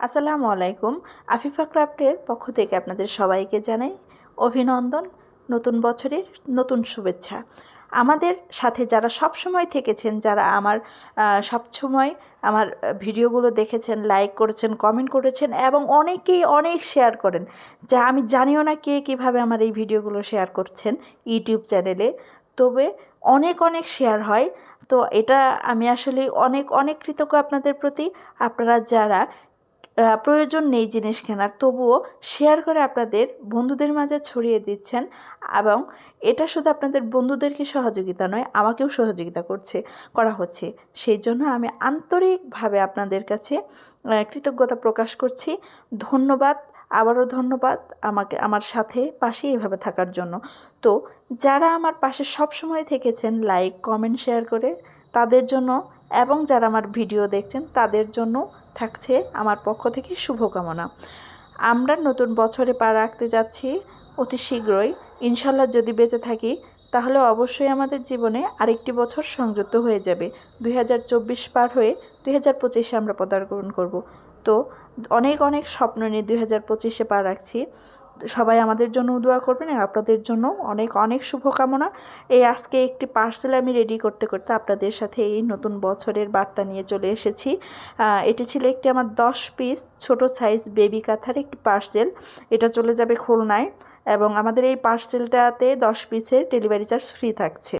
আসসালামু আলাইকুম। আফিফা ক্রাফটের পক্ষ থেকে আপনাদের সবাইকে জানাই অভিনন্দন নতুন বছরের নতুন শুভেচ্ছা। আমাদের সাথে যারা সব সময় থেকেছেন, যারা আমার সবসময় আমার ভিডিওগুলো দেখেছেন লাইক করেছেন কমেন্ট করেছেন এবং অনেকেই অনেক শেয়ার করেন, যা আমি জানিও না কে কীভাবে আমার এই ভিডিওগুলো শেয়ার করছেন ইউটিউব চ্যানেলে তবে অনেক অনেক শেয়ার হয়। তো এটা আমি আসলে অনেক অনেক কৃতজ্ঞ আপনাদের প্রতি। আপনারা যারা প্রয়োজন নেই জিনিস কেনার। তবুও শেয়ার করে আপনাদের বন্ধুদের মাঝে ছড়িয়ে দিচ্ছেন এবং এটা শুধু আপনাদের বন্ধুদেরকে সহযোগিতা নয়, আমাকেও সহযোগিতা করছে, করা হচ্ছে। সেই জন্য আমি আন্তরিকভাবে আপনাদের কাছে কৃতজ্ঞতা প্রকাশ করছি। ধন্যবাদ, আবারও ধন্যবাদ আমাকে, আমার সাথে পাশে এভাবে থাকার জন্য। তো যারা আমার পাশে সব সময় থেকেছেন লাইক কমেন্ট শেয়ার করে তাদের জন্য এবং যারা আমার ভিডিও দেখছেন, তাদের জন্য থাকছে আমার পক্ষ থেকে শুভকামনা। আমরা নতুন বছরে পা রাখতে যাচ্ছি অতি শীঘ্রই। ইনশাল্লাহ যদি বেঁচে থাকি, তাহলে অবশ্যই আমাদের জীবনে আরেকটি বছর সংযুক্ত হয়ে যাবে। দুই হাজার চব্বিশ পার হয়ে দুই আমরা পদার্পণ করব। তো অনেক অনেক স্বপ্ন নিয়ে দুই পঁচিশে পা রাখছি। সবাই আমাদের জন্য দোয়া করবেন আর আপনাদের জন্য অনেক অনেক শুভকামনা। এই আজকে একটি পার্সেল আমি রেডি করতে করতে আপনাদের সাথে এই নতুন বছরের বার্তা নিয়ে চলে এসেছি। এটি ছিল একটি আমার দশ পিস ছোট সাইজ বেবি কাঁথার একটি পার্সেল এটা চলে যাবে খুলনায় এবং আমাদের এই পার্সেলটাতে দশ পিসের ডেলিভারি চার্জ ফ্রি থাকছে।